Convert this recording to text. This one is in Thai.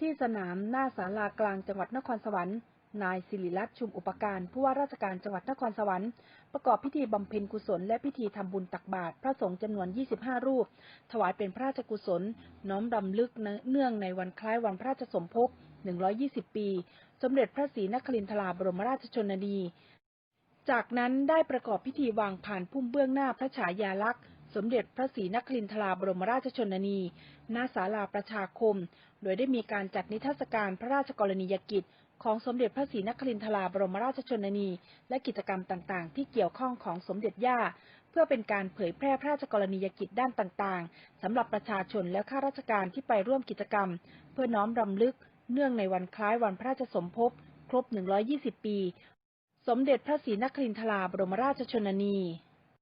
ที่สนามหน้าศาลากลางจังหวัดนครสวรรค์ นายสิริรัตน์ชุมอุปการผู้ว่าราชการจังหวัดนครสวรรค์ ประกอบพิธีบำเพ็ญกุศลและพิธีทำบุญตักบาตรพระสงฆ์จำนวน 25 รูป ถวายเป็นพระราชกุศล น้อมรำลึกเนื่องในวันคล้ายวันพระราชสมภพ 120 ปี สมเด็จพระศรีนครินทราบรมราชชนนี จากนั้นได้ประกอบพิธีวางผ่านพุ่มเบื้องหน้าพระฉายาลักษณ์ สมเด็จพระศรีนครินทราบรมราชชนนีหน้าศาลาประชาคม โดยได้มีการจัดนิทรรศการพระราชกรณียกิจ ของสมเด็จพระศรีนครินทราบรมราชชนนี และกิจกรรมต่าง ๆ ที่เกี่ยวข้องของสมเด็จย่า เพื่อเป็นการเผยแพร่พระราชกรณียกิจด้านต่าง ๆ สำหรับประชาชนและข้าราชการที่ไปร่วมกิจกรรม เพื่อน้อมรำลึก เนื่องในวันคล้ายวันพระราชสมภพ ครบ 120 ปี สมเด็จพระศรีนครินทราบรมราชชนนี